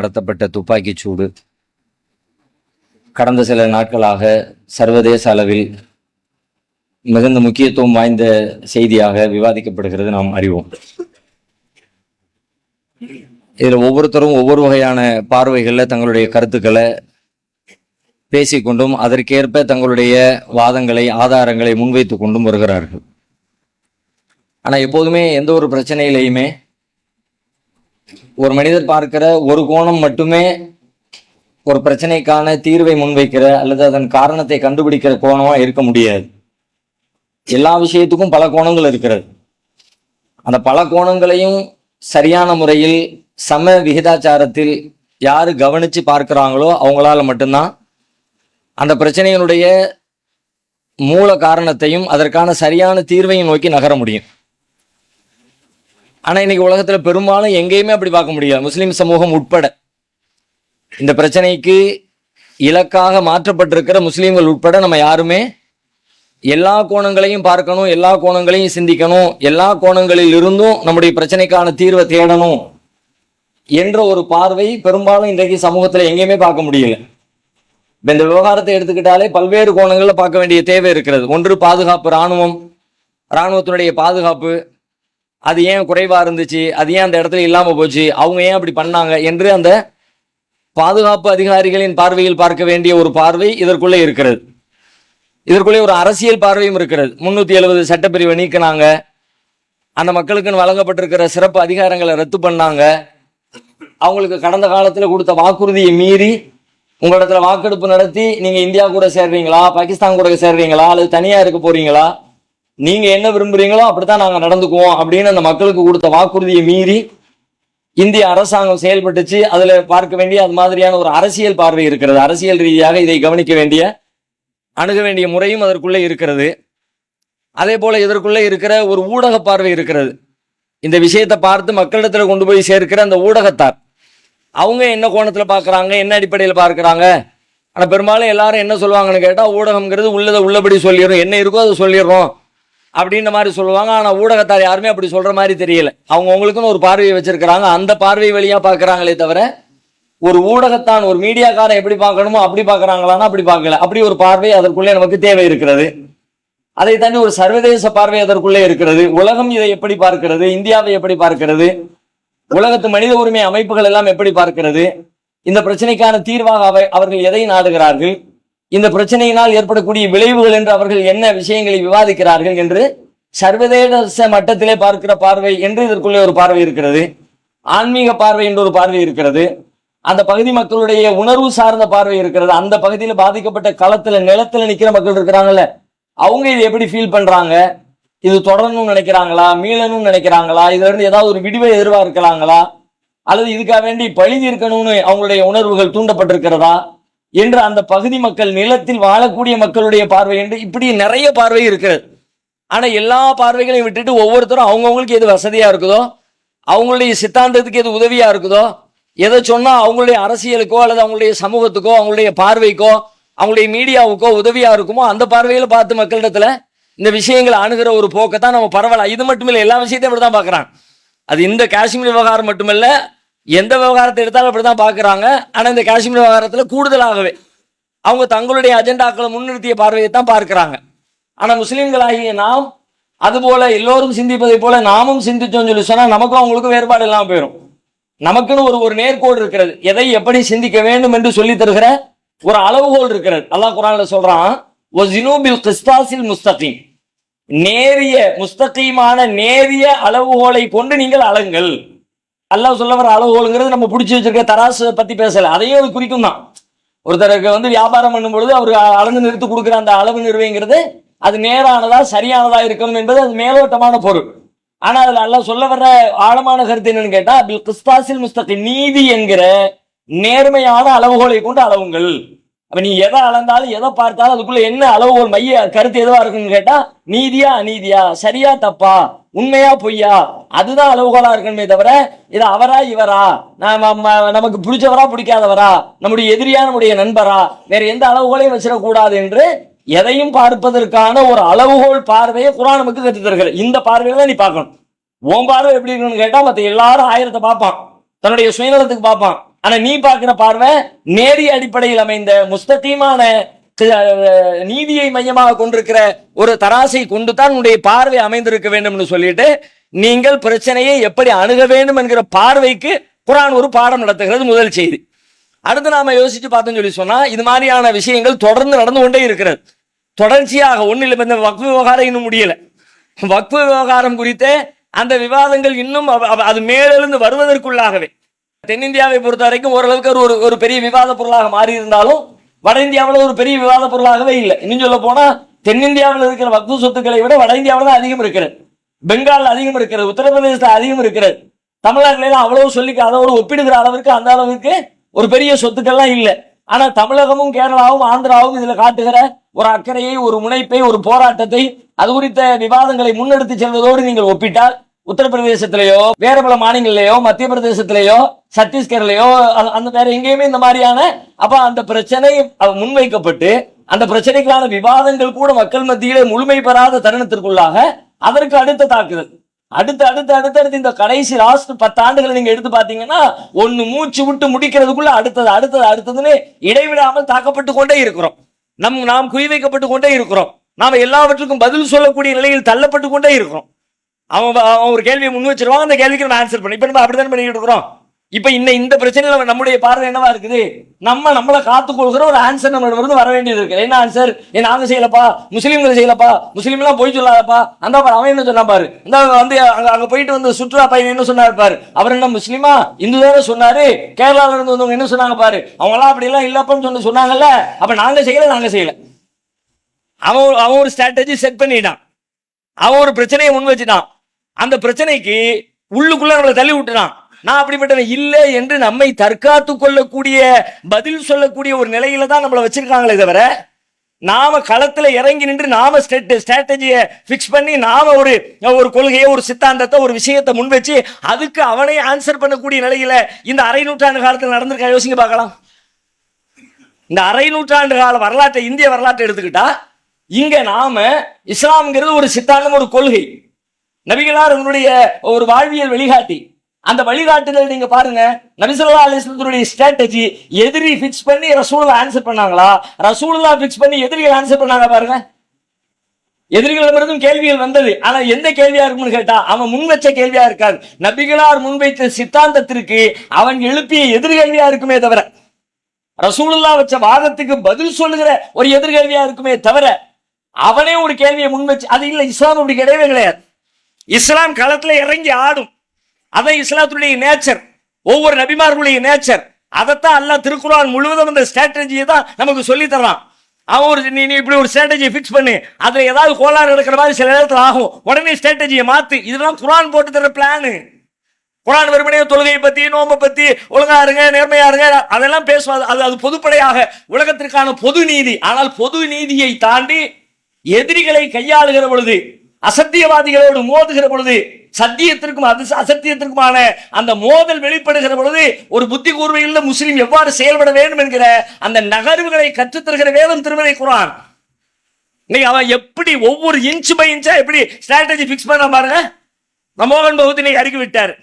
நடத்தப்பட்ட துப்பாக்கிச் சூடு கடந்த சில நாட்களாக சர்வதேச அளவில் மிகுந்த முக்கியத்துவம் வாய்ந்த செய்தியாக விவாதிக்கப்படுகிறது நாம் அறிவோம். இதில் ஒவ்வொருத்தரும் ஒவ்வொரு வகையான பார்வைகளில் தங்களுடைய கருத்துக்களை பேசிக்கொண்டும் அதற்கேற்ப தங்களுடைய வாதங்களை ஆதாரங்களை முன்வைத்து கொண்டும் வருகிறார்கள். ஆனால் எப்போதுமே எந்த ஒரு பிரச்சனையிலையுமே ஒரு மனிதர் பார்க்கிற ஒரு கோணம் மட்டுமே ஒரு பிரச்சனைக்கான தீர்வை முன்வைக்கிற அல்லது அதன் காரணத்தை கண்டுபிடிக்கிற கோணமா இருக்க முடியாது. எல்லா விஷயத்துக்கும் பல கோணங்கள் இருக்கிறது. அந்த பல கோணங்களையும் சரியான முறையில் சம விகிதாச்சாரத்தில் யார் கவனிச்சு பார்க்குறாங்களோ அவங்களால மட்டும்தான் அந்த பிரச்சனையினுடைய மூல காரணத்தையும் அதற்கான சரியான தீர்வையும் நோக்கி நகர முடியும். ஆனால் இன்னைக்கு உலகத்தில் பெரும்பாலும் எங்கேயுமே அப்படி பார்க்க முடியாது. முஸ்லீம் சமூகம் உட்பட. இந்த பிரச்சனைக்கு இலக்காக மாற்றப்பட்டிருக்கிற முஸ்லீம்கள் உட்பட நம்ம யாருமே எல்லா கோணங்களையும் பார்க்கணும் எல்லா கோணங்களையும் சிந்திக்கணும் எல்லா கோணங்களில் இருந்தும் நம்முடைய பிரச்சனைக்கான தீர்வை தேடணும் என்ற ஒரு பார்வை பெரும்பாலும் இன்றைக்கு சமூகத்தில் எங்கேயுமே பார்க்க முடியல. இந்த விவகாரத்தை எடுத்துக்கிட்டாலே பல்வேறு கோணங்களில் பார்க்க வேண்டிய தேவை இருக்கிறது. ஒன்று பாதுகாப்பு இராணுவம். இராணுவத்தினுடைய பாதுகாப்பு அது ஏன் குறைவாக இருந்துச்சு? அது ஏன் அந்த இடத்துல இல்லாமல் போச்சு? அவங்க ஏன் அப்படி பண்ணாங்க? என்று அந்த பாதுகாப்பு அதிகாரிகளின் பார்வையில் பார்க்க வேண்டிய ஒரு பார்வை இதற்குள்ளே இருக்கிறது. இதற்குள்ளே ஒரு அரசியல் பார்வையும் இருக்கிறது. முந்நூற்றி எழுபது சட்டப்பிரிவை நீக்கினாங்க. அந்த மக்களுக்குன்னு வழங்கப்பட்டிருக்கிற சிறப்பு அதிகாரங்களை ரத்து பண்ணாங்க. அவங்களுக்கு கடந்த காலத்தில் கொடுத்த வாக்குறுதியை மீறி உங்களிடத்துல வாக்கெடுப்பு நடத்தி நீங்கள் இந்தியா கூட சேர்றீங்களா? பாகிஸ்தான் கூட சேர்றீங்களா? அல்லது தனியாக இருக்க போறீங்களா? நீங்க என்ன விரும்புறீங்களோ அப்படித்தான் நாங்க நடந்துக்குவோம் அப்படின்னு அந்த மக்களுக்கு கொடுத்த வாக்குறுதியை மீறி இந்திய அரசாங்கம் செயல்பட்டுச்சு. அதுல பார்க்க வேண்டிய அது மாதிரியான ஒரு அரசியல் பார்வை இருக்கிறது. அரசியல் ரீதியாக இதை கவனிக்க வேண்டிய அணுக வேண்டிய முறையும் அதற்குள்ளே இருக்கிறது. அதே போல இதற்குள்ளே இருக்கிற ஒரு ஊடக பார்வை இருக்கிறது. இந்த விஷயத்தை பார்த்து மக்களிடத்துல கொண்டு போய் சேர்க்கிற அந்த ஊடகத்தார் அவங்க என்ன கோணத்துல பார்க்குறாங்க? என்ன அடிப்படையில் பார்க்குறாங்க? ஆனா பெரும்பாலும் எல்லாரும் என்ன சொல்லுவாங்கன்னு கேட்டா ஊடகம்ங்கிறது உள்ளதை உள்ளபடி சொல்லிடுறோம் என்ன இருக்கோ அதை சொல்லிடுறோம். அப்படின்ற மாதிரி சொல்லுவாங்க. ஆனால் ஊடகத்தார் யாருமே அப்படி சொல்ற மாதிரி தெரியல. அவங்க அவங்களுக்குன்னு ஒரு பார்வையை வச்சிருக்கிறாங்க. அந்த பார்வை வழியா பார்க்குறாங்களே தவிர ஒரு ஊடகத்தான் ஒரு மீடியாக்காரன் எப்படி பார்க்கணுமோ அப்படி பார்க்குறாங்களான்னா அப்படி பார்க்கல. அப்படி ஒரு பார்வை அதற்குள்ளே நமக்கு தேவை இருக்கிறது. அதை தாண்டி ஒரு சர்வதேச பார்வை அதற்குள்ளே இருக்கிறது. உலகம் இதை எப்படி பார்க்கிறது? இந்தியாவை எப்படி பார்க்கிறது? உலகத்து மனித உரிமை அமைப்புகள் எல்லாம் எப்படி பார்க்கிறது? இந்த பிரச்சனைக்கான தீர்வாக அவை அவர்கள் எதை நாடுகிறார்கள்? இந்த பிரச்சனையினால் ஏற்படக்கூடிய விளைவுகள் என்று அவர்கள் என்ன விஷயங்களை விவாதிக்கிறார்கள் என்று சர்வதேச மட்டத்திலே பார்க்கிற பார்வை என்று இதற்குள்ளே ஒரு பார்வை இருக்கிறது. ஆன்மீக பார்வை என்று ஒரு பார்வை இருக்கிறது. அந்த பகுதி மக்களுடைய உணர்வு சார்ந்த பார்வை இருக்கிறது. அந்த பகுதியில் பாதிக்கப்பட்ட களத்துல நிலத்துல நிக்கிற மக்கள் இருக்கிறாங்கல்ல அவங்க இதை எப்படி ஃபீல் பண்றாங்க? இது தொடரணும்னு நினைக்கிறாங்களா? மீளணும்னு நினைக்கிறாங்களா? இதுல இருந்து ஏதாவது ஒரு விடிவை எதிர்பார்க்கலாங்களா அல்லது இதுக்காக வேண்டி பழி தீர்க்கணும்னு அவங்களுடைய உணர்வுகள் தூண்டப்பட்டிருக்கிறதா? என்று அந்த பகுதி மக்கள் நிலத்தில் வாழக்கூடிய மக்களுடைய பார்வை என்று இப்படி நிறைய பார்வை இருக்கிறது. ஆனா எல்லா பார்வைகளையும் விட்டுட்டு ஒவ்வொருத்தரும் அவங்கவுங்களுக்கு எது வசதியா இருக்குதோ அவங்களுடைய சித்தாந்தத்துக்கு எது உதவியா இருக்குதோ எதை சொன்னா அவங்களுடைய அரசியலுக்கோ அல்லது அவங்களுடைய சமூகத்துக்கோ அவங்களுடைய பார்வைக்கோ அவங்களுடைய மீடியாவுக்கோ உதவியா இருக்குமோ அந்த பார்வையில பார்த்து மக்களிடத்துல இந்த விஷயங்களை அணுகிற ஒரு போக்கத்தான் நம்ம பரவாயில்ல இது மட்டும் இல்லை எல்லா விஷயத்தையும் அப்படிதான் பார்க்குறான் அது இந்த காஷ்மீர் விவகாரம் மட்டுமல்ல எந்த விவகாரத்தை எடுத்தாலும் அப்படி தான் பார்க்குறாங்க. ஆனால் இந்த காஷ்மீர் விவகாரத்தில் கூடுதலாகவே அவங்க தங்களுடைய அஜெண்டாக்களை முன்னிறுத்திய பார்வையை தான் பார்க்குறாங்க. ஆனால் முஸ்லீம்களாகிய நாம் அதுபோல எல்லோரும் சிந்திப்பதை போல நாமும் சிந்திச்சோம்னு சொல்லி சொன்னால் நமக்கும் அவங்களுக்கும் வேறுபாடு இல்லாமல் போயிடும் நமக்குன்னு ஒரு ஒரு நேர்கோடு இருக்கிறது. எதை எப்படி சிந்திக்க வேண்டும் என்று சொல்லி தருகிற ஒரு அளவுகோல் இருக்கிறது. அல்லாஹ் குரான்ல சொல்றான் கிறிஸ்தாசில் முஸ்தகீம் நேரிய முஸ்தகீமான நேரிய அளவுகோலை கொண்டு நீங்கள் அழங்கள் அல்லாஹ் சொல்ல வர அளவுகோலுங்கிறது நம்ம பிடிச்சி வச்சிருக்க தராசு பத்தி பேசல. அதையே அது குறிக்கும் தான். ஒருத்தருக்கு வந்து வியாபாரம் பண்ணும் பொழுது அவர் அளந்து நிறுத்து கொடுக்குற அந்த அளவு நிறுவைங்கிறது அது நேரானதா சரியானதா இருக்கணும் என்பது அது மேலோட்டமான பொருள். ஆனா அதுல நல்லா சொல்ல வர்ற ஆழமான கருத்து என்னன்னு கேட்டா பில் முஸ்தகி நீதி என்கிற நேர்மையான அளவுகோலை கொண்டு அளவுங்கள். அப்ப நீ எதை அளந்தாலும் எதை பார்த்தாலும் அதுக்குள்ள என்ன அளவுகோல் மைய கருத்து எதுவா இருக்குன்னு கேட்டா நீதியா அநீதியா சரியா தப்பா உண்மையா பொய்யா அதுதான் அளவுகோலா இருக்கணுமே தவிர இது அவரா இவரா நம்ம நமக்கு பிடிச்சவரா பிடிக்காதவரா நம்முடைய எதிரியா நம்முடைய நண்பரா வேற எந்த அளவுகோலையும் வச்சிடக்கூடாது என்று எதையும் பார்ப்பதற்கான ஒரு அளவுகோல் பார்வையை குரான் நமக்கு கற்று தருகிறது. இந்த பார்வையில தான் நீ பார்க்கணும். ஓம் பார்வை எப்படி இருக்குன்னு கேட்டா மத்த எல்லாரும் ஆயிரத்தை பார்ப்பான். தன்னுடைய சுயநலத்துக்கு பார்ப்பான். ஆனா நீ பார்க்கிற பார்வை நேரிய அடிப்படையில் அமைந்த முஸ்தகீமான நீதியை மையமாக கொண்டிருக்கிற ஒரு தராசை கொண்டு தான் உன்னுடைய பார்வை அமைந்திருக்க வேண்டும்னு சொல்லிட்டு நீங்கள் பிரச்சனையை எப்படி அணுக வேண்டும் என்கிற பார்வைக்கு குரான் ஒரு பாடம் நடத்துகிறது முதல் செய்தி. அடுத்து நாம யோசிச்சு பார்த்தோம்னு சொல்லி சொன்னா இது மாதிரியான விஷயங்கள் தொடர்ந்து நடந்து கொண்டே இருக்கிறது. தொடர்ச்சியாக ஒன்றில் இந்த வக்ஃபு விவகாரம் இன்னும் முடியல. வக்ஃபு விவகாரம் குறித்த அந்த விவாதங்கள் இன்னும் அது மேலெழுந்து வருவதற்குள்ளாகவே. தென்னிந்தியாவை பொறுத்த வரைக்கும் ஓரளவுக்கு ஒரு ஒரு பெரிய விவாத பொருளாக மாறி இருந்தாலும் வட இந்தியாவில் ஒரு பெரிய விவாத பொருளாகவே இல்லை. இன்னும் சொல்ல போனால் தென்னிந்தியாவில் இருக்கிற வக்ஃபு சொத்துக்களை விட வட இந்தியாவில் தான் அதிகம் இருக்கிறது. பெங்கால் அதிகம் இருக்கிறது உத்தரப்பிரதேசத்தில் அதிகம் இருக்கிறது. தமிழ்நாட்டில அவ்வளவு சொல்லி அதோடு ஒப்பிடுகிற அளவிற்கு அந்த அளவுக்கு ஒரு பெரிய சொத்துக்கள்லாம் இல்லை. ஆனால் தமிழகமும் கேரளாவும் ஆந்திராவும் இதில் காட்டுகிற ஒரு அக்கறையை ஒரு முனைப்பை ஒரு போராட்டத்தை அது குறித்த விவாதங்களை முன்னெடுத்து செல்வதோடு நீங்கள் ஒப்பிட்டால் உத்தரப்பிரதேசத்திலேயோ வேற பல மாநிலங்களையோ மத்திய பிரதேசத்திலேயோ சத்தீஸ்கர்லயோ அந்த- வேற எங்கேயுமே இந்த மாதிரியான அப்ப அந்த பிரச்சனை முன்வைக்கப்பட்டு அந்த பிரச்சனைக்கான விவாதங்கள் கூட மக்கள் மத்தியிலே முழுமை பெறாத தருணத்திற்குள்ளாக அதற்கு அடுத்த தாக்குதல். அடுத்து அடுத்து அடுத்து அடுத்து இந்த கடைசி லாஸ்ட் பத்து ஆண்டுகளை நீங்க எடுத்து பாத்தீங்கன்னா ஒன்னு மூச்சு விட்டு முடிக்கிறதுக்குள்ள அடுத்தது அடுத்தது அடுத்ததுன்னு இடைவிடாமல் தாக்கப்பட்டு கொண்டே இருக்கிறோம். நம் நாம் குறிவைக்கப்பட்டு கொண்டே இருக்கிறோம். நாம எல்லாவற்றுக்கும் பதில் சொல்லக்கூடிய நிலையில் தள்ளப்பட்டு கொண்டே இருக்கிறோம். அவன் அவன் ஒரு கேள்வியை முன் வச்சிருவான் அந்த கேள்விக்கு நம்ம ஆன்சர் பண்ணி இப்போ நம்ம அப்படிதான் பண்ணிட்டு இருக்கிறோம்? இப்போ இந்த இந்த பிரச்சனையில் நம்முடைய பார்வை என்னவா இருக்குது? நம்ம நம்மளை காத்துக்கொள்கிற ஒரு ஆன்சர் நம்மளோட இருந்து வர வேண்டியது இருக்கு. என்ன ஆன்சர் ஏ நாங்கள் செய்யலப்பா முஸ்லீம்கள் செய்யலப்பா முஸ்லீம்லாம் போய் சொல்லாதப்பா. அந்த பாரு அவன் என்ன சொன்னா பாரு? இந்த வந்து அங்க அங்க போயிட்டு வந்து சுற்றுலா பையன் என்ன சொன்னார் பாரு? அவர் என்ன முஸ்லீமா? இந்து தானே சொன்னாரு. கேரளால இருந்து வந்தவங்க என்ன சொன்னாங்க பாரு? அவங்களாம் எல்லாம் அப்படி எல்லாம் இல்லப்பன்னு சொல்லி சொன்னாங்கல்ல. அப்ப நாங்க செய்யல நாங்க செய்யல. அவன் அவன் ஒரு ஸ்ட்ராட்டஜி செட் பண்ணிட்டான். அவன் ஒரு பிரச்சனையை முன் வச்சுட்டான். அந்த பிரச்சனைக்கு உள்ளுக்குள்ள நம்மளை தள்ளி விட்டுறான். நான் அப்படிப்பட்டவன் இல்லை என்று நம்மை தற்காத்து கொள்ளக்கூடிய பதில் சொல்லக்கூடிய ஒரு நிலையில தான் நம்மளை வச்சிருக்காங்களே தவிர நாம களத்துல இறங்கி நின்று நாம ஸ்ட்ராட்டஜியை ஃபிக்ஸ் பண்ணி நாம ஒரு ஒரு கொள்கையை ஒரு சித்தாந்தத்தை ஒரு விஷயத்தை முன் வச்சு அதுக்கு அவனே ஆன்சர் பண்ணக்கூடிய நிலையில இந்த அரை நூற்றாண்டு காலத்தில் நடந்திருக்கா? யோசிங்க பார்க்கலாம். இந்த அரை நூற்றாண்டு கால வரலாற்றை இந்திய வரலாற்றை எடுத்துக்கிட்டா இங்க நாம இஸ்லாம்ங்கிறது ஒரு சித்தாந்தம் ஒரு கொள்கை. நபிகளார் உங்களுடைய ஒரு வாழ்வியல் வழிகாட்டி. அந்த வழிகாட்டுதல் நீங்க பாருங்க. நபிசல்லா அலிஸ்லத்துடைய ஸ்ட்ராட்டஜி எதிரி ஃபிக்ஸ் பண்ணி ரசூலா ஆன்சர் பண்ணாங்களா? ரசூலா ஃபிக்ஸ் பண்ணி எதிரிகள் ஆன்சர் பண்ணாங்க பாருங்க. எதிரிகளிடமிருந்தும் கேள்விகள் வந்தது. ஆனா எந்த கேள்வியா இருக்கும்னு கேட்டா அவன் முன் வச்ச கேள்வியா இருக்காது. நபிகளார் முன்வைத்த சித்தாந்தத்திற்கு அவன் எழுப்பிய எதிர்கேள்வியா இருக்குமே தவிர ரசூலுல்லா வச்ச வாதத்துக்கு பதில் சொல்லுகிற ஒரு எதிர்கேள்வியா இருக்குமே தவிர அவனே ஒரு கேள்வியை முன் வச்சு அது இல்லை இஸ்லாம் அப்படி கிடையவே கிடையாது. இஸ்லாம் களத்தில் இறங்கி ஆடும். அதான் இஸ்லாத்துடைய நேச்சர் ஒவ்வொரு நபிமார்களுடைய நேச்சர் அதைத்தான் அல்லா திருக்குறான் முழுவதும் அந்த ஸ்ட்ராட்டஜியை தான் நமக்கு சொல்லி தர்றான். அவன் ஒரு நீ நீ இப்படி ஒரு ஸ்ட்ராட்டஜியை ஃபிக்ஸ் பண்ணு. அதில் ஏதாவது கோளாறு எடுக்கிற மாதிரி சில நேரத்தில் ஆகும். உடனே ஸ்ட்ராட்டஜியை மாற்று இதெல்லாம் குரான் போட்டு தர பிளானு குரான் வெறுமனே தொழுகையை பற்றி நோம்பை பற்றி ஒழுங்கா இருங்க நேர்மையா இருங்க அதெல்லாம் பேசுவாது. அது அது பொதுப்படையாக உலகத்திற்கான பொது நீதி. ஆனால் பொது நீதியை தாண்டி எதிரிகளை கையாளுகிற பொழுது அசத்தியவாதிகளோடு மோதுகிற பொழுது சத்தியத்திற்கும் அது அசத்தியத்திற்குமான அந்த மோதல் வெளிப்படுகிற பொழுது ஒரு புத்தி கூர்மையுள்ள முஸ்லீம் எவ்வாறு செயல்பட வேண்டும் என்கிற அந்த நகர்வுகளை கற்றுத்தருகிற வேதம் திருமலை குரான். இன்னைக்கு அவன் எப்படி ஒவ்வொரு இன்ச் பை இன்ச்சா எப்படி ஸ்ட்ராட்டஜி ஃபிக்ஸ் பண்ண பாருங்க. நம்ம மோகன் பகவத் இன்னைக்கு விட்டார்.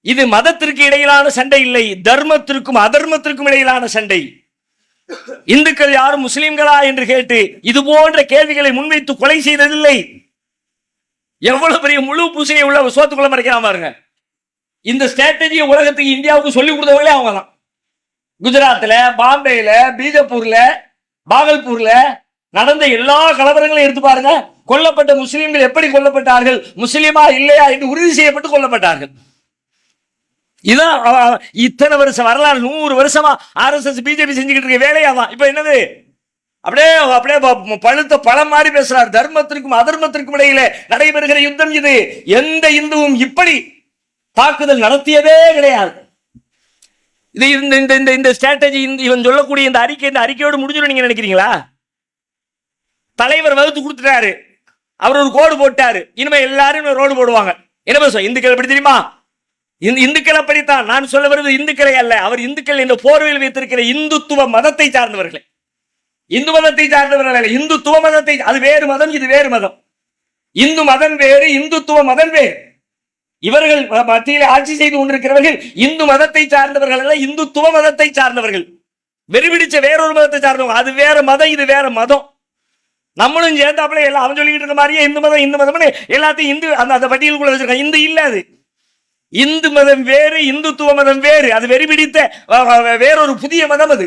இது மதத்திற்கு இடையிலான சண்டை இல்லை தர்மத்திற்கும் அதர்மத்திற்கும் இடையிலான சண்டை. இந்துக்கள் யாரும் முஸ்லிம்களா என்று கேட்டு இது போன்ற கேள்விகளை முன்வைத்து கொலை செய்ததில்லை. எவ்வளவு பெரிய முழு பூசையை உள்ள சோத்துக்குள்ள மறைக்கிறான் பாருங்க. இந்த ஸ்ட்ராட்டஜியை உலகத்துக்கு இந்தியாவுக்கு சொல்லி கொடுத்தவங்களே அவங்க தான் குஜராத்தில் பாம்பேயில் பீஜப்பூரில் பாகல்பூரில் நடந்த எல்லா கலவரங்களையும் எடுத்து பாருங்க. கொல்லப்பட்ட முஸ்லீம்கள் எப்படி கொல்லப்பட்டார்கள்? முஸ்லீமா இல்லையா என்று உறுதி செய்யப்பட்டு கொல்லப்பட்டார்கள். இதான் இத்தனை வருஷம் வரலாறு நூறு வருஷமா ஆர்எஸ்எஸ் பிஜேபி செஞ்சுக்கிட்டு இருக்க வேலையா தான் இப்ப என்னது? அப்படியே அப்படியே பழுத்த பழம் மாதிரி பேசுறார். தர்மத்திற்கும் அதர்மத்திற்கும் இடையில நடைபெறுகிற யுத்தம் இது. எந்த இந்துவும் இப்படி தாக்குதல் நடத்தியதே கிடையாது. இது இந்த இந்த இந்த இந்த ஸ்ட்ராட்டஜி இவன் சொல்லக்கூடிய இந்த அறிக்கை இந்த அறிக்கையோடு முடிஞ்சிடும் நீங்க நினைக்கிறீங்களா? தலைவர் வகுத்து கொடுத்துட்டாரு. அவர் ஒரு கோடு போட்டாரு. இனிமே எல்லாரும் ரோடு போடுவாங்க. என்ன பேசுவோம்? இந்துக்கள் எப்படி தெரியுமா? இந்த இந்துக்கள் அப்படித்தான். நான் சொல்ல வருவது இந்துக்களை அல்ல. அவர் இந்துக்கள் என்ற போர்வையில் வைத்திருக்கிற இந்துத்துவ மதத்தை சார்ந்தவர்களே. இந்து மதத்தை சார்ந்தவர்கள் அல்ல. இந்துத்துவ மதத்தை அது வேறு மதம் இது வேறு மதம். இந்து மதம் வேறு இந்துத்துவ மதம் வேறு. இவர்கள் மத்தியில் ஆட்சி செய்து கொண்டிருக்கிறவர்கள் இந்து மதத்தை சார்ந்தவர்கள் அல்ல இந்துத்துவ மதத்தை சார்ந்தவர்கள். வெறிபிடிச்ச வேறொரு மதத்தை சார்ந்தவங்க. அது வேற மதம் இது வேற மதம். நம்மளும் சேர்ந்தாப்புல எல்லாம் அவன் சொல்லிக்கிட்டு இருந்த மாதிரியே இந்து மதம் இந்து மதம்னு எல்லாத்தையும் இந்து அந்த அந்த பட்டியலுக்குள்ள வச்சிருக்கான் இந்து இல்லை அது. இந்து மதம் வேறு இந்துத்துவ மதம் வேறு. அது வெறிபிடித்த வேறொரு புதிய மதம் அது.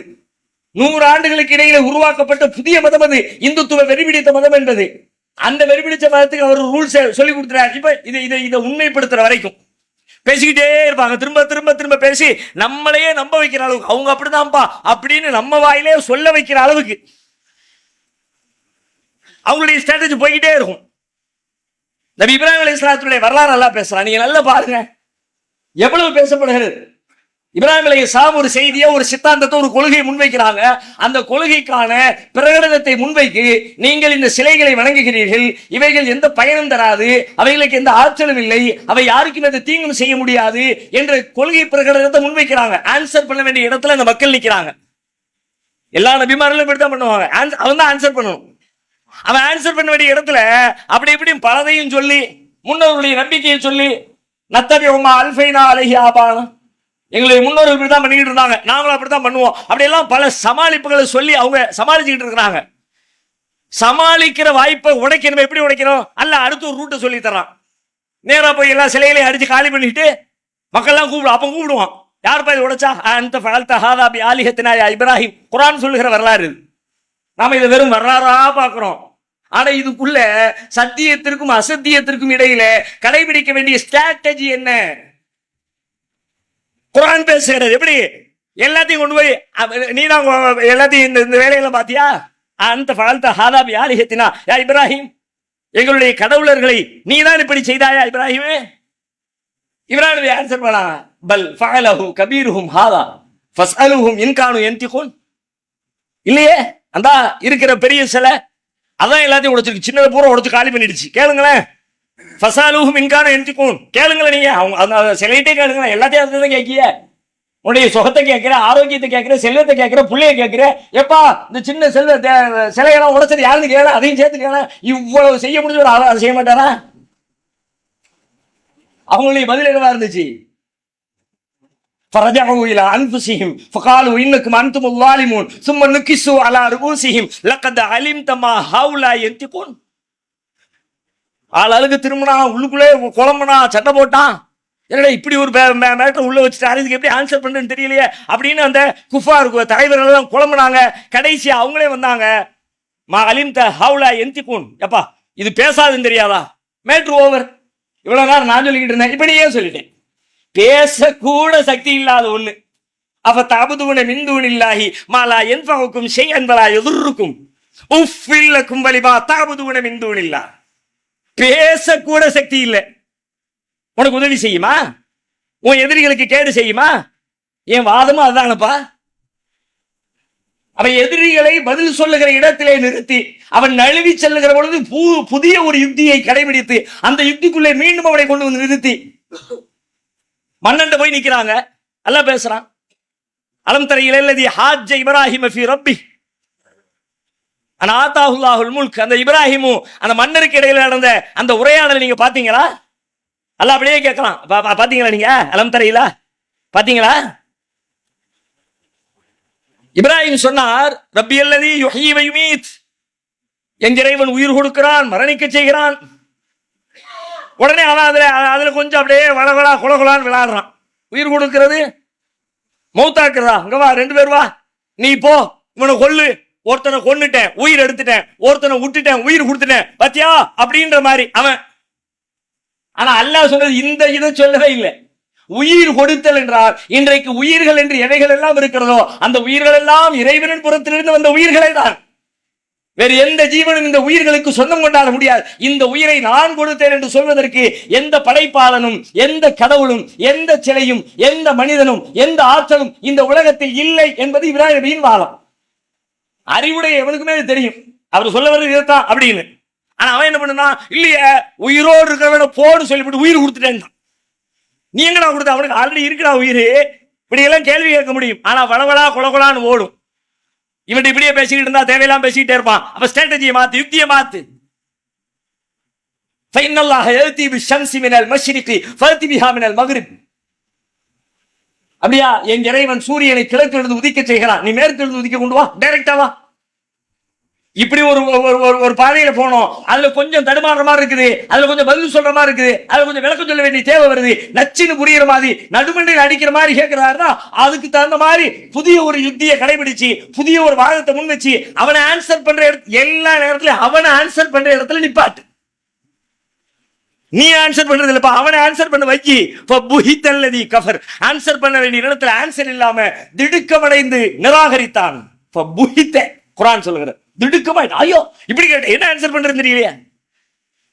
நூறு ஆண்டுகளுக்கு இடையில உருவாக்கப்பட்ட புதிய மதம் அது. இந்துத்துவ வெறிபிடித்த மதம் என்பது. அந்த வெறிபிடிச்ச மதத்துக்கு அவர் ரூல்ஸ் சொல்லி கொடுத்துறாரு இப்ப இதை இதை இதை உண்மைப்படுத்துற வரைக்கும். பேசிக்கிட்டே இருப்பாங்க. திரும்ப திரும்ப திரும்ப பேசி நம்மளையே நம்ப வைக்கிற அளவுக்கு. அவங்க அப்படிதான்ப்பா அப்படின்னு நம்ம வாயிலே சொல்ல வைக்கிற அளவுக்கு. அவங்களுடைய ஸ்ட்ராட்டஜி போய்கிட்டே இருக்கும். நபி இப்ராஹிம் அலி இஸ்லாத்துடைய வரலாறு நல்லா பேசுறான். நீங்க நல்லா பாருங்க. எவ்வளவு பேசப்படுகிறது? இப்ராஹிம் அலி இஸ்லாம் ஒரு செய்தியை ஒரு சித்தாந்தத்தை ஒரு கொள்கையை முன்வைக்கிறாங்க. அந்த கொள்கைக்கான பிரகடனத்தை முன்வைக்கு நீங்கள் இந்த சிலைகளை வணங்குகிறீர்கள். இவைகள் எந்த பயனும் தராது. அவைகளுக்கு எந்த ஆற்றலும் இல்லை. அவை யாருக்கும் எந்த தீங்கும் செய்ய முடியாது என்ற கொள்கை பிரகடனத்தை முன்வைக்கிறாங்க. ஆன்சர் பண்ண வேண்டிய இடத்துல அந்த மக்கள் நிற்கிறாங்க எல்லா நபிமாரிலும் இப்படி தான் பண்ணுவாங்க அவன் தான் ஆன்சர் பண்ணணும். அவன் ஆன்சர் பண்ண வேண்டிய இடத்துல அப்படி இப்படியும் பலதையும் சொல்லி முன்னோர்களுடைய நம்பிக்கையை சொல்லி நத்தபி உமா அல்ஃபைனா அலஹி ஆபானம் எங்களுடைய முன்னோர்கள் இப்படி தான் பண்ணிக்கிட்டு இருந்தாங்க. நாங்களும் அப்படி தான் பண்ணுவோம். அப்படியெல்லாம் பல சமாளிப்புகளை சொல்லி அவங்க சமாளிச்சுக்கிட்டு இருக்கிறாங்க. சமாளிக்கிற வாய்ப்பை உடைக்கணும் எப்படி உடைக்கணும் அல்ல அடுத்து ஒரு ரூட்டை சொல்லி தரான் நேராக போய் எல்லா சிலைகளையும் அடித்து காலி பண்ணிட்டு மக்கள்லாம் கூப்பிடும் அப்போ கூப்பிடுவான். யார் பாய் உடைச்சா? அந்த பழத்த ஹாதாபி ஆலிஹத்தினா இப்ராஹிம். குரான் சொல்லுகிற வரலாறு இது. நாம இதை வெறும் வரலாறா பார்க்குறோம். ஆனா இதுக்குள்ள சத்தியத்திற்கும் அசத்தியத்திற்கும் இடையில கடைபிடிக்க வேண்டிய ஸ்ட்ராட்டஜி என்ன? குரான் பேசுகிறது. எப்படி? எல்லாத்தையும் கொண்டு போய் நீ தான் எல்லாத்தையும் இந்த இந்த வேலையெல்லாம் பாத்தியா? அந்த பழத்த ஹாதா பி ஆலிஹத்தினா யா இப்ராஹிம் எங்களுடைய கடவுளர்களை நீ தான் இப்படி செய்தாயா இப்ராஹிமே? இப்ராஹிம் ஆன்சர் பண்ணா பல் ஃபஅலஹு கபீருஹும் ஹாதா ஃபஸ்அலுஹும் இன்கானு என்திகுன் இல்லையே? அந்த இருக்கிற பெரிய சிலை அதான் எல்லாத்தையும் உடைச்சிருக்கு. சின்னதை பூரா உடைச்சு காலி பண்ணிடுச்சு. கேளுங்களேன். ஃபசாலுஹும் இன்கானு யன்திகுன் கேளுங்களேன் நீங்க அவங்க அந்த சிலையிட்டே கேளுங்களேன் எல்லாத்தையும் அதுதான் கேட்கிய உன்னுடைய சுகத்தை கேட்கிற ஆரோக்கியத்தை கேட்கிற செல்வத்தை கேட்கிற புள்ளைய கேட்கிற எப்பா இந்த சின்ன செல்வ தே- சிலையெல்லாம் உடைச்சது யாருன்னு கேள அதையும் சேர்த்து கேள இவ்வளவு செய்ய முடிஞ்ச ஒரு ஆளா அதை செய்ய மாட்டாரா அவங்களுடைய பதில் என்னவா இருந்துச்சு فرجعوا إلى أنفسهم فقالوا إنكم أنتم الظالمون ثم نكسوا على رؤوسهم لقد علمت ما هؤلاء ينطقون ஆள் அழுகு திரும்பினா உள்ளுக்குள்ளே குழம்புனா சட்டை போட்டான். என்னடா இப்படி ஒரு மேட்டர் உள்ளே வச்சுட்டாரு? இதுக்கு எப்படி ஆன்சர் பண்ணுன்னு தெரியலையே. அப்படின்னு அந்த குஃபார் தலைவர்கள் எல்லாம் குழம்புனாங்க. கடைசி அவங்களே வந்தாங்க. மா அலிம் த ஹவுலா கூன் எப்பா இது பேசாதுன்னு தெரியாதா? Matter over. இவ்வளோ நேரம் நான் சொல்லிக்கிட்டு இருந்தேன். இப்படியே நீயே சொல்லிட்டேன்? பேசக்கூட சக்தி இல்லாத ஒன்று அப்ப தபதுவன மிந்தூன் இல்லாஹி மாலா என்பவக்கும் செய் என்பலா எதிர்க்கும் உஃபில்லக்கும் வலிமா தபதுவன மிந்தூன் இல்லா பேசக்கூட சக்தி இல்லை. உனக்கு உதவி செய்யுமா? உன் எதிரிகளுக்கு கேடு செய்யுமா? என் வாதமும் அதுதானப்பா அவன் எதிரிகளை பதில் சொல்லுகிற இடத்திலே நிறுத்தி அவன் நழுவி செல்லுகிற பொழுது பு- புதிய ஒரு யுக்தியை கடைபிடித்து அந்த யுக்திக்குள்ளே மீண்டும் அவனை கொண்டு வந்து நிறுத்தி. மன்னன்ட்ட போய் நிற்கிறாங்க நல்லா பேசுறான். அலம் தரையில் ஹாஜ் இப்ராஹிம் ரப்பி ஆனா ஆத்தாஹுல்லாஹுல் முல்க் அந்த இப்ராஹிமும் அந்த மன்னருக்கு இடையில நடந்த அந்த உரையாடலை நீங்க பாத்தீங்களா அல்ல அப்படியே கேட்கலாம். பா- பா- பாத்தீங்களா நீங்க? அலம் தரையில பாத்தீங்களா இப்ராஹிம் சொன்னார் ரப்பி அல்லதி யுஹ்யி யுமீத். என் இறைவன் உயிர் கொடுக்கிறான் மரணிக்க செய்கிறான். உடனே அவன் அதுல அதுல கொஞ்சம் அப்படியே வளவளா குலகுலான்னு விளையாடுறான் உயிர் கொடுக்கிறது? மௌத்தாக்குறதா அங்கே வா ரெண்டு பேர் வா. நீ போ இவனை கொல்லு. ஒருத்தனை கொன்னுட்டேன் உயிர் எடுத்துட்டேன் ஒருத்தனை விட்டுட்டேன் உயிர் கொடுத்துட்டேன். பத்தியா? அப்படின்ற மாதிரி. அவன் ஆனா அல்லாஹ் சொன்னது இந்த இதை சொல்லவே இல்லை. உயிர் கொடுத்தல் என்றால் இன்றைக்கு உயிர்கள் என்று எவைகள் எல்லாம் இருக்கிறதோ அந்த உயிர்கள் எல்லாம் இறைவனின் புறத்திலிருந்து வந்த உயிர்களே தான். வேறு எந்த ஜீவனும் இந்த உயிர்களுக்கு சொந்தம் கொண்டாட முடியாது. இந்த உயிரை நான் கொடுத்தேன் என்று சொல்வதற்கு எந்த படைப்பாளனும் எந்த கடவுளும் எந்த சிலையும் எந்த மனிதனும் எந்த ஆற்றலும் இந்த உலகத்தில் இல்லை என்பது இப்ராஹிம் நபியின் வாதம். அறிவுடைய எவனுக்குமே அது தெரியும். அவர் சொல்ல வர்றது இதைத்தான் அப்படின்னு. ஆனா அவன் என்ன பண்ணுனா இல்லையே உயிரோடு இருக்கிறவன போடு சொல்லிவிட்டு உயிர் கொடுத்துட்டேன் நீ எங்கடா கொடுத்த? அவனுக்கு ஆல்ரெடி இருக்கிறா உயிர். இப்படியெல்லாம் கேள்வி கேட்க முடியும். ஆனா வளவளா குளகுலான்னு ஓடும். இவன் இப்படியே பேசிக்கிட்டு இருந்தா தேவையெல்லாம் பேசிக்கிட்டே இருப்பான். அப்ப ஸ்ட்ராட்டஜியை மாத்து யுக்தியை மாத்து. ஃபைனல்லாக எழுத்தி பி ஷம்சி மினல் மஷ்ரிகி ஃபல்தி பிஹா மினல் மகரிப் அப்படியா என் இறைவன் சூரியனை கிழக்கிலிருந்து உதிக்க செய்கிறான். நீ மேற்கிலிருந்து உதிக்க கொண்டு வா டைரக்டா வா. இப்படி ஒரு ஒரு ஒரு- ஒரு பாதையில போனோம். அதுல கொஞ்சம் தடுமாறுற மாதிரி இருக்குது. அதுல கொஞ்சம் பதில் சொல்ற மாதிரி இருக்குது. அதுல கொஞ்சம் விளக்கம் சொல்ல வேண்டிய தேவை வருது. நச்சுன்னு புரியுற மாதிரி நடுமண்டையில் அடிக்கிற மாதிரி கேட்கிறாருன்னா அதுக்கு தகுந்த மாதிரி புதிய ஒரு யுக்தியை கடைபிடிச்சு புதிய ஒரு வாதத்தை முன் வச்சு அவனை ஆன்சர் பண்ற இடத்து எல்லா நேரத்திலும் அவனை ஆன்சர் பண்ற இடத்துல நிப்பாட்டு. நீ ஆன்சர் பண்றது இல்லப்பா. அவனை ஆன்சர் பண்ண வைக்கி. புஹித்தல்லதி கஃபர். ஆன்சர் பண்ண வேண்டிய இடத்துல ஆன்சர் இல்லாம திடுக்கமடைந்து நிராகரித்தான். புஹித்த குரான் சொல்லுகிறார் திடுக்கமா ஐயோ இப்படி கேட்டேன் என்ன ஆன்சர் பண்றது தெரியலையா.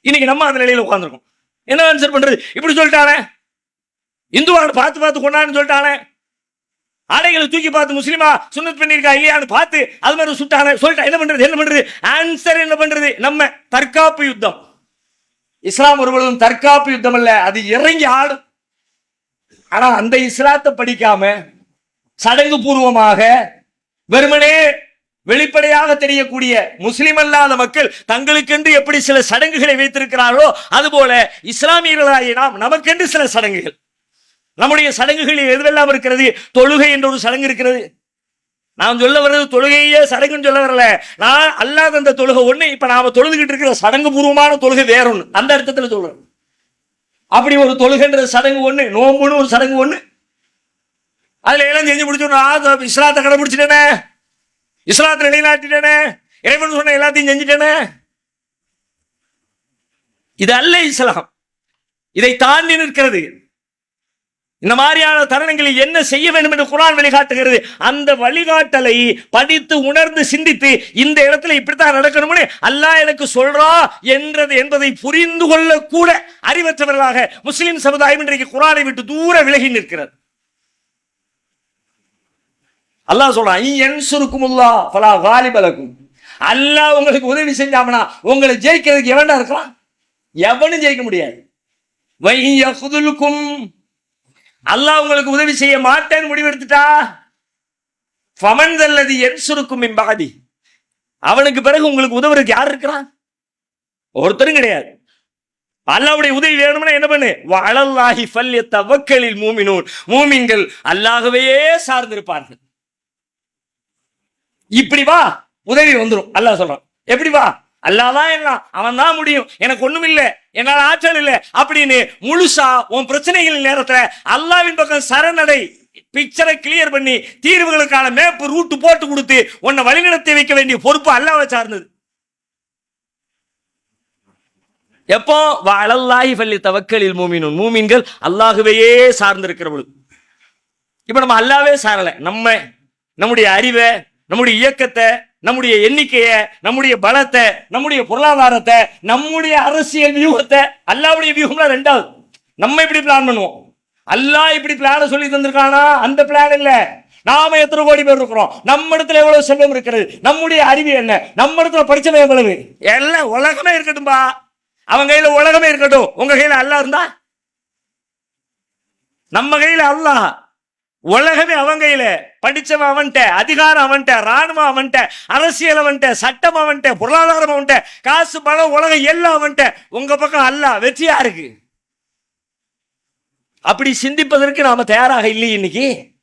இன்னைக்கு நம்ம அந்த நிலையில உட்காந்துருக்கோம் என்ன ஆன்சர் பண்றது? இப்படி சொல்லிட்டானே. இந்துவான பார்த்து பார்த்து கொண்டான்னு சொல்லிட்டானே. ஆடைகளை தூக்கி பார்த்து முஸ்லிமா சுன்னத் பண்ணியிருக்கா இல்லையான்னு பார்த்து அது மாதிரி சுட்டானே. சொல்லிட்டா என்ன பண்றது? என்ன பண்றது? ஆன்சர் என்ன பண்றது? நம்ம தற்காப்பு யுத்தம். இஸ்லாம் ஒருவரும் தற்காப்பு யுத்தம் அல்ல அது இறங்கி ஆடும். ஆனா அந்த இஸ்லாத்தை படிக்காம சடங்கு பூர்வமாக வெறுமனே வெளிப்படையாக தெரியக்கூடிய முஸ்லிம் அல்லாத மக்கள் தங்களுக்கென்று எப்படி சில சடங்குகளை வைத்திருக்கிறார்களோ அதுபோல இஸ்லாமியர்களாகிய நாம் நமக்கென்று சில சடங்குகள். நம்முடைய சடங்குகளில் எதுவெல்லாம் இருக்கிறது? தொழுகை என்ற ஒரு சடங்கு இருக்கிறது. நான் சொல்ல வர்றது தொழுகையே சடங்குன்னு சொல்ல வரல. நான் அல்லாத அந்த தொழுகை ஒன்று இப்போ நாம தொழுதுகிட்டு இருக்கிற சடங்கு பூர்வமான தொழுகை வேற ஒண்ணு அந்த அர்த்தத்தில் சொல்கிறேன் அப்படி ஒரு தொழுகைன்ற சடங்கு ஒன்று நோம்புன்னு ஒரு சடங்கு ஒன்று அதில் எல்லாம் செஞ்சு முடிச்சோம் இஸ்லாத்தை கடைபிடிச்சிட்டேனே. இஸ்லாத்தை நிலைநாட்டிட்டேனே. இறைவன் சொன்ன எல்லாத்தையும் செஞ்சுட்டேனே. இது அல்ல இஸ்லாம். இதை தாண்டி நிற்கிறது. இந்த மாதிரியான தருணங்களில் என்ன செய்ய வேண்டும் என்று குரான் வழிகாட்டுகிறது. அந்த வழிகாட்டலை படித்து உணர்ந்து சிந்தித்து இந்த இடத்துல இப்படித்தான் நடக்கணும்னு அல்லாஹ் எனக்கு சொல்றா என்றது என்பதை புரிந்து கொள்ள கூட அறிவற்றவர்களாக முஸ்லிம் சமுதாயம் இன்றைக்கு குரானை விட்டு தூர விலகி நிற்கிறது. அல்லாஹ் சொல்றான் என் சுருக்குமுல்லா பலா வாலிபலக்கும் அல்லாஹ் உங்களுக்கு உதவி செஞ்சாமனா உங்களை ஜெயிக்கிறதுக்கு எவன்டா இருக்கலாம் எவனும் ஜெயிக்க முடியாது. வையகுதுலுக்கும் அல்லாஹ் உங்களுக்கு உதவி செய்ய மாட்டேன்னு முடிவெடுத்துட்டா? ஃபமன்தல்லதி என் சுருக்கும் இம்பாதி அவனுக்கு பிறகு உங்களுக்கு உதவுறதுக்கு யார் இருக்கிறான்? ஒருத்தரும் கிடையாது. அல்லாவுடைய உதவி வேணும்னா என்ன பண்ணு? வளல்லாஹி ஃபல்ய தவக்கலில் மூமினூன். மூமின்கள் அல்லாகவே சார்ந்திருப்பார்கள். இப்படி வா உதவி வந்துடும் அல்லாஹ் சொல்றான். எப்படி வா? அல்லாதான் எல்லாம் அவன் தான் முடியும். எனக்கு ஒண்ணும் இல்லை. என்னால ஆற்றல் இல்ல. அப்படின்னு முழுசா உன் பிரச்சனைகள் நேரத்துல அல்லாவின் பக்கம் சரணடை பிக்சரை கிளியர் பண்ணி தீர்வுகளுக்கான மேப்பு ரூட்டு போட்டு கொடுத்து உன்னை வழிநடத்தி வைக்க வேண்டிய பொறுப்பு அல்லாவை சார்ந்தது. எப்போ? வாழல்லாஹி பள்ளி தவக்கலில் மூமினும் மூமின்கள் அல்லாஹுவையே சார்ந்திருக்கிற இப்போ இப்ப நம்ம அல்லாவே சாரலை. நம்ம நம்முடைய அறிவை நம்முடைய இயக்கத்தை நம்முடைய எண்ணிக்கையை நம்முடைய பலத்தை நம்முடைய பொருளாதாரத்தை நம்முடைய அரசியல் வியூகத்தை அல்லாவுடைய வியூகம்லாம் ரெண்டாவது. நம்ம இப்படி பிளான் பண்ணுவோம். அல்லாஹ் இப்படி பிளான சொல்லி தந்திருக்கானா? அந்த பிளான் இல்ல. நாம எத்தனை கோடி பேர் இருக்கிறோம்? நம்ம இடத்துல எவ்வளவு செல்வம் இருக்கிறது? நம்முடைய அறிவு என்ன? நம்ம இடத்துல படிச்சவன் எவ்வளவு? எல்லாம் உலகமே இருக்கட்டும்பா. அவன் கையில உலகமே இருக்கட்டும். உங்க கையில அல்லா இருந்தா? நம்ம கையில அல்லாஹ். உலகமே அவன் கையில படிச்சவன் அவன்கிட்ட அதிகாரம் அவன்கிட்ட ராணுவம் அவன்கிட்ட அரசியல் அவன்கிட்ட சட்டம் அவன்கிட்ட பொருளாதாரம் அவன்கிட்ட காசு பணம் உலகம் எல்லாம் அவன்கிட்ட. உங்க பக்கம் அல்ல வெற்றியா இருக்கு? அப்படி சிந்திப்பதற்கு நாம தயாராக இல்லை இன்னைக்கு?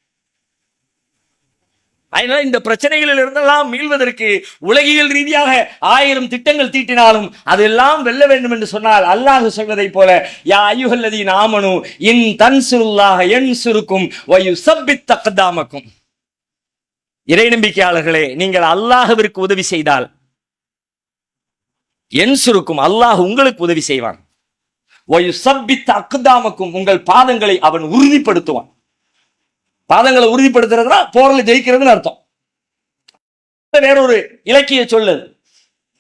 அதனால இந்த பிரச்சனைகளில் இருந்தெல்லாம் மீள்வதற்கு உலகியல் ரீதியாக ஆயிரம் திட்டங்கள் தீட்டினாலும் அதெல்லாம் வெல்ல வேண்டும் என்று சொன்னால் அல்லாஹ் சொல்வதைப் போல யா ஐயுகல்லதி நாமனு இன் தன் சுருல்லாக என் சுருக்கும் வயு சப்பித் தக்கதாமக்கும் இறை நம்பிக்கையாளர்களே நீங்கள் அல்லாஹவிற்கு உதவி செய்தால் என் சுருக்கும் அல்லாஹ் உங்களுக்கு உதவி செய்வான். வயு சப்பித் அக்குதாமக்கும் உங்கள் பாதங்களை அவன் உறுதிப்படுத்துவான். பாதங்களை உறுதிப்படுத்துறதுனா போரில் ஜெயிக்கிறதுன்னு அர்த்தம். வேறொரு இலக்கிய சொல்லு.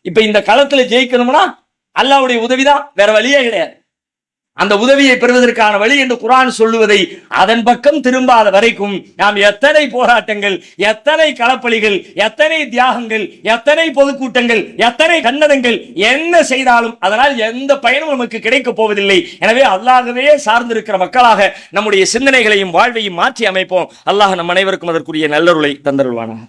இப்ப இந்த களத்துல ஜெயிக்கணும்னா அல்லாவுடைய உதவிதான் வேற வழியே கிடையாது. அந்த உதவியை பெறுவதற்கான வழி என்று குரான் சொல்லுவதை அதன் பக்கம் திரும்பாத வரைக்கும் நாம் எத்தனை போராட்டங்கள் எத்தனை களப்பலிகள் எத்தனை தியாகங்கள் எத்தனை பொதுக்கூட்டங்கள் எத்தனை கன்னதங்கள் என்ன செய்தாலும் அதனால் எந்த பயனும் நமக்கு கிடைக்க போவதில்லை. எனவே அல்லாகவே சார்ந்திருக்கிற மக்களாக நம்முடைய சிந்தனைகளையும் வாழ்வையும் மாற்றி அமைப்போம். அல்லாஹ் நம் அனைவருக்கும் அதற்குரிய நல்லருளை தந்தருள்வானாக.